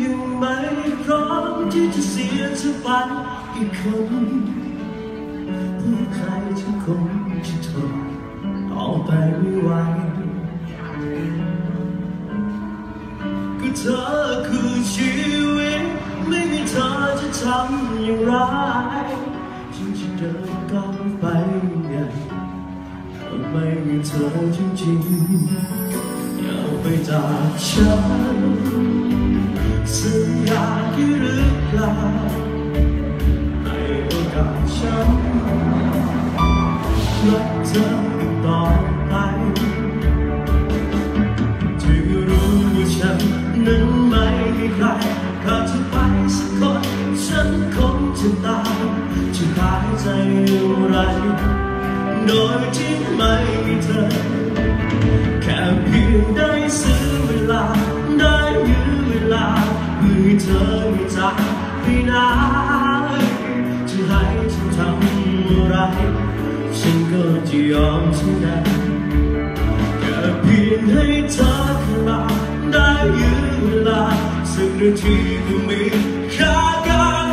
ยังไม่พร้อมที่จะเสียเธอไปอีกคนเพื่อใครฉันคงจะทนต่อไปไม่ไหวก็เธอคือชีวิต ไม่มีเธอจะทำอย่างไรฉันจะเดินก้าวไปอย่างไม่มีเธอจริงๆอย่าไปจากฉัน สัญญาที่หรือเปล่าให้โอกาสฉันรักเธอต่อไปจะรู้ว่าฉันนั้นไม่มีใครถ้าจะไปสักคนฉันคงจะตายจะหายใจอะไรโดยที่ไม่มีเธอ แค่เพียงได้ซื้ ธอไม่จากไปไหนจะให้ฉันทำอะไร ฉันก็จะยอมทุกอย่างแค่เพียงให้เธอเข้ามาได้ยืนเวลาสักนาทีก็มีค่ากัน